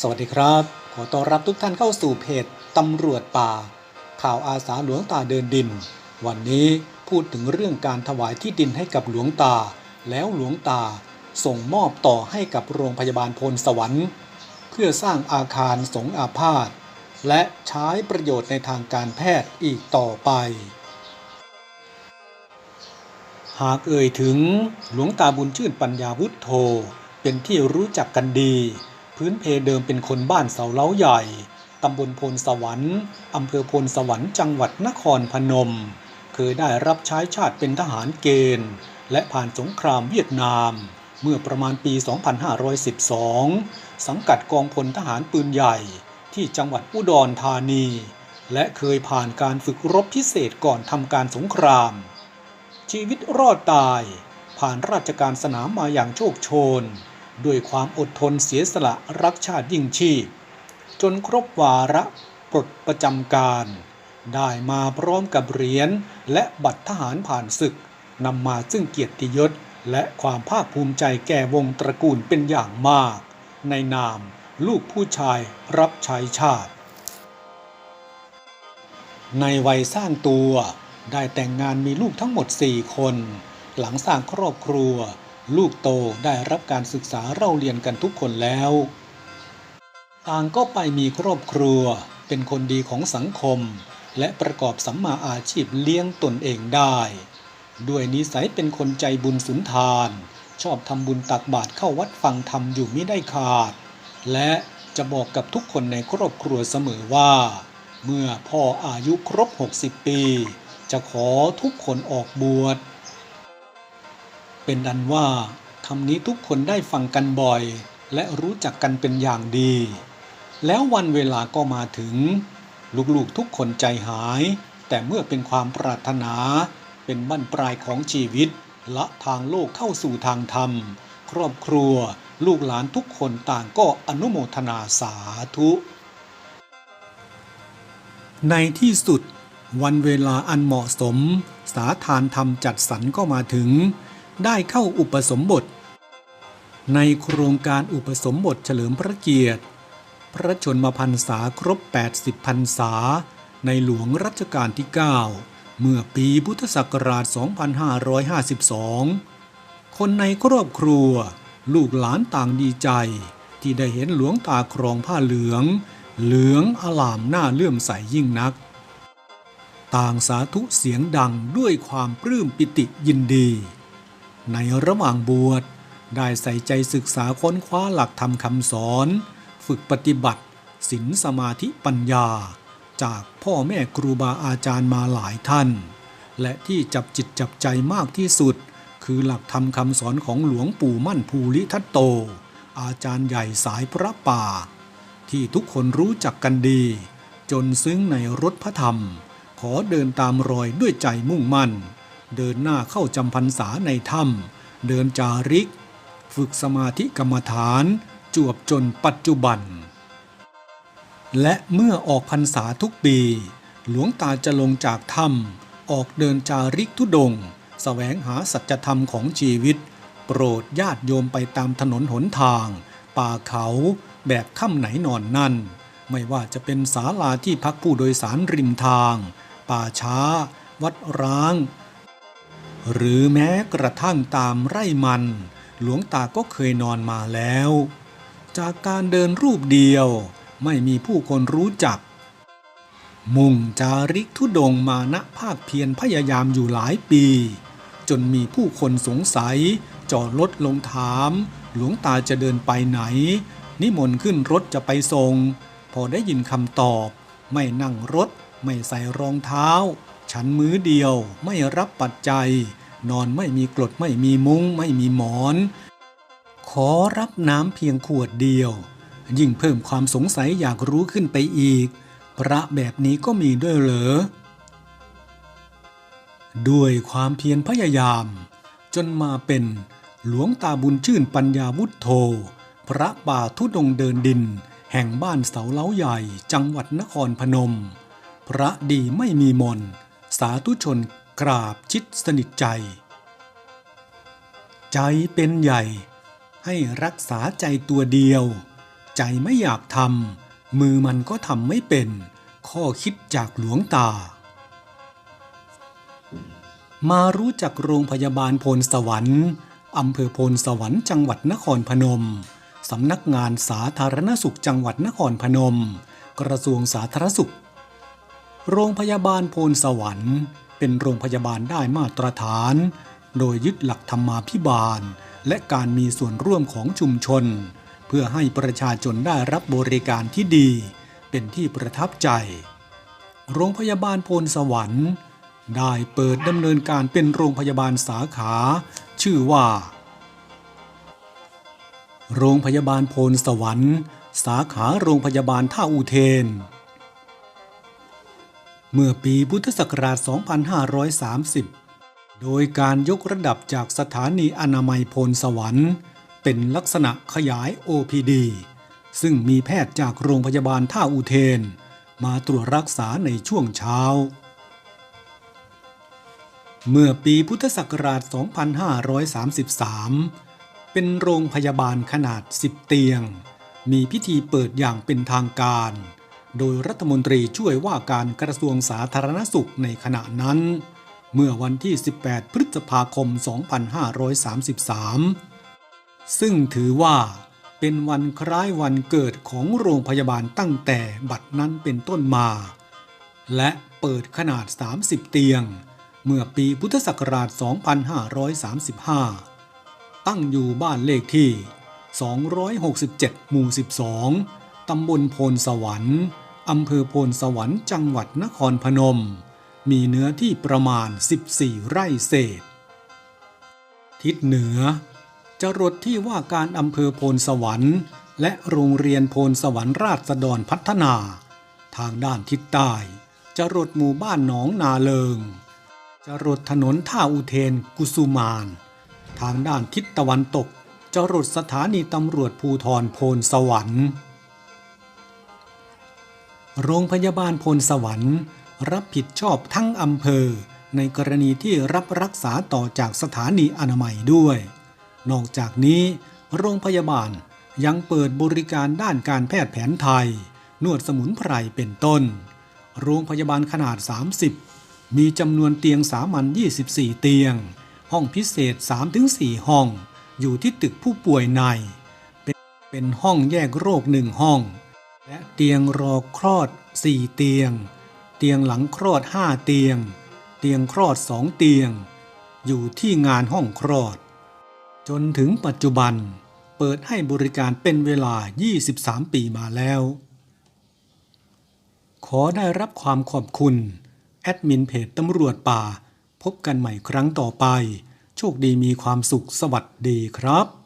สวัสดีครับ ขอต้อนรับทุกท่านเข้าสู่เพจตำรวจป่า ข่าวอาสาหลวงตาเดินดิน วันนี้พูดถึงเรื่องการถวายที่ดินให้กับหลวงตา แล้วหลวงตาส่งมอบต่อให้กับโรงพยาบาลพลสวรรค์ เพื่อสร้างอาคารสงฆ์อาพาธและใช้ประโยชน์ในทางการแพทย์อีกต่อไป หากเอ่ยถึงหลวงตาบุญชื่นปัญญาวุฒโธเป็นที่รู้จักกันดี พื้นเพเดิมเป็นคนบ้านเสาเล้าใหญ่ ตำบลโพลสวรรค์อำเภอโพลสวรรค์จังหวัดนครพนม เคยได้รับใช้ชาติเป็นทหารเกณฑ์ และผ่านสงครามเวียดนาม เมื่อประมาณปี 2512 สังกัดกองพลทหารปืนใหญ่ ที่จังหวัดอุดรธานี และเคยผ่านการฝึกรบพิเศษก่อนทำการสงคราม ชีวิตรอดตาย ผ่านราชการสนามมาอย่างโชคโชน ด้วยความอดทนเสียสละรักชาติยิ่งชีพ จนครบวาระปลดประจำการ ได้มาพร้อมกับเหรียญและบัตรทหารผ่านศึกนำมาซึ่งเกียรติยศและความภาคภูมิใจแก่วงตระกูลเป็นอย่างมาก ในนามลูกผู้ชายรับใช้ชาติ ในวัยสร้างตัวได้แต่งงานมีลูกทั้งหมด 4 คน หลังสร้างครอบครัว ลูกโตได้รับการศึกษาเล่าเรียนกันทุกคนแล้ว ต่างก็ไปมีครอบครัว เป็นคนดีของสังคม และประกอบสัมมาอาชีพเลี้ยงตนเองได้ ด้วยนิสัยเป็นคนใจบุญสุนทาน ชอบทำบุญตักบาตรเข้าวัดฟังธรรมอยู่ไม่ได้ขาด และจะบอกกับทุกคนในครอบครัวเสมอว่า เมื่อพ่ออายุครบ 60 ปี จะขอทุกคนออกบวช เป็นอันว่าคำนี้ทุกคนได้ฟังกันบ่อย และรู้จักกันเป็นอย่างดี แล้ววันเวลาก็มาถึง ลูกๆทุกคนใจหาย แต่เมื่อเป็นความปรารถนา เป็นบั้นปลายของชีวิต ละทางโลกเข้าสู่ทางธรรม ครอบครัว ลูกหลานทุกคนต่างก็อนุโมทนาสาธุ ในที่สุด วันเวลาอันเหมาะสม สาทานธรรมจัดสรรก็มาถึง ได้เข้าอุปสมบท ในโครงการอุปสมบทเฉลิมพระเกียรติ พระชนมพรรษาครบ 80พรรษา ในหลวงรัชกาลที่ 9 เมื่อปีพุทธศักราช 2552 คนในครอบครัว ลูกหลานต่างดีใจ ที่ได้เห็นหลวงตาครองผ้าเหลือง เหลืองอลามหน้าเลื่อมใสยยิ่งนัก ต่างสาธุเสียงดังด้วยความปลื้มปิติยินดี ในระหว่างบวชได้ใส่ใจศึกษาค้นคว้าหลักธรรมคำสอน ฝึกปฏิบัติศีลสมาธิปัญญา จากพ่อแม่ครูบาอาจารย์มาหลายท่าน และที่จับจิตจับใจมากที่สุด คือหลักธรรมคำสอนของหลวงปู่มั่นภูริทัตโต อาจารย์ใหญ่สายพระป่า ที่ทุกคนรู้จักกันดี จนซึ้งในรถพระธรรม ขอเดินตามรอยด้วยใจมุ่งมั่น เดินหน้าเข้าจำพรรษาในถ้ำเดินจาริก ฝึกสมาธิกรรมฐานจวบจนปัจจุบัน และเมื่อออกพรรษาทุกปี หลวงตาจะลงจากถ้ำออกเดินจาริกทุดงค์แสวงหาสัจธรรมของชีวิต โปรดญาติโยมไปตามถนนหนทาง ป่าเขาแบบค่ำไหนนอนนั่น ไม่ว่าจะเป็นศาลาที่พักผู้โดยสารริมทาง ป่าช้า วัดร้าง หรือแม้กระทั่งตามไร่มัน หลวงตาก็เคยนอนมาแล้ว จากการเดินรูปเดียวไม่มีผู้คนรู้จัก มุ่งจาริกทุดงมาณภาคเพียรพยายามอยู่หลายปี จนมีผู้คนสงสัย จอดรถลงถาม หลวงตาจะเดินไปไหน นิมนต์ขึ้นรถจะไปส่ง พอได้ยินคำตอบ ไม่นั่งรถ ไม่ใส่รองเท้า ฉันมือเดียวไม่รับปัจจัย นอนไม่มีกรดไม่มีมุง้งไม่มีหมอน ขอรับน้ำเพียงขวดเดียว ยิ่งเพิ่มความสงสัยอยากรู้ขึ้นไปอีก พระแบบนี้ก็มีด้วยเหรอ ด้วยความเพียรพยายาม จนมาเป็นหลวงตาบุญชื่นปัญญาวุฒโธ พระป่าทุดงเดินดิน แห่งบ้านเสาเล้าใหญ่จังหวัดนครพนม พระดีไม่มีมน สาธุชนกราบชิดสนิทใจ ใจเป็นใหญ่ ให้รักษาใจตัวเดียว ใจไม่อยากทำมือมันก็ทำไม่เป็น ข้อคิดจากหลวงตา มารู้จักโรงพยาบาลโพนสวรรค์อำเภอโพนสวรรค์จังหวัดนครพนม สำนักงานสาธารณสุขจังหวัดนครพนม กระทรวงสาธารณสุข โรงพยาบาลโพนสวรรค์ เป็นโรงพยาบาลได้มาตรฐาน โดยยึดหลักธรรมาภิบาล และการมีส่วนร่วมของชุมชน เพื่อให้ประชาชนได้รับบริการที่ดี เป็นที่ประทับใจ โรงพยาบาลโพนสวรรค์ได้เปิดดำเนินการเป็นโรงพยาบาลสาขา ชื่อว่า โรงพยาบาลโพนสวรรค์ สาขาโรงพยาบาลท่าอุเทน เมื่อปีพุทธศักราช 2530 โดยการยกระดับจากสถานีอนามัยโพนสวรรค์ เป็นลักษณะขยาย OPD ซึ่งมีแพทย์จากโรงพยาบาลท่าอุเทน มาตรวจรักษาในช่วงเช้า เมื่อปีพุทธศักราช 2533 เป็นโรงพยาบาลขนาด 10 เตียง มีพิธีเปิดอย่างเป็นทางการ โดยรัฐมนตรีช่วยว่าการกระทรวงสาธารณสุขในขณะนั้น เมื่อวันที่ 18 พฤษภาคม 2533 ซึ่งถือว่าเป็นวันคล้ายวันเกิดของโรงพยาบาลตั้งแต่บัดนั้นเป็นต้นมา และเปิดขนาด 30 เตียง เมื่อปีพุทธศักราช 2535 ตั้งอยู่บ้านเลขที่ 267 หมู่ 12 ตำบลโพนสวรรค์ อำเภอโพนสวรรค์จังหวัดนครพนม มีเนื้อที่ประมาณ 14 ไร่เศษ ทิศเหนือ จรดที่ว่าการอำเภอโพนสวรรค์ และโรงเรียนโพนสวรรค์ราษฎรพัฒนา ทางด้านทิศใต้จรดหมู่บ้านหนองนาเลิง จรดถนนท่าอุเทนกุสุมาน ทางด้านทิศตะวันตกจรดสถานีตำรวจภูทรโพนสวรรค์ โรงพยาบาลโพนสวรรค์ รับผิดชอบทั้งอำเภอ ในกรณีที่รับรักษาต่อจากสถานีอนามัยด้วย นอกจากนี้ โรงพยาบาลยังเปิดบริการด้านการแพทย์แผนไทย นวดสมุนไพรเป็นต้น โรงพยาบาลขนาด 30 มีจำนวนเตียงสามัญ24 เตียง ห้องพิเศษ 3-4 ห้อง อยู่ที่ตึกผู้ป่วยใน เป็นห้องแยกโรคหนึ่งห้อง และเตียงรอคลอด4เตียง เตียงหลังคลอด5เตียง เตียงคลอด2เตียง อยู่ที่งานห้องคลอด จนถึงปัจจุบันเปิดให้บริการเป็นเวลา 23 ปีมาแล้ว ขอได้รับความขอบคุณ แอดมินเพจตำรวจป่า พบกันใหม่ครั้งต่อไป โชคดีมีความสุขสวัสดีครับ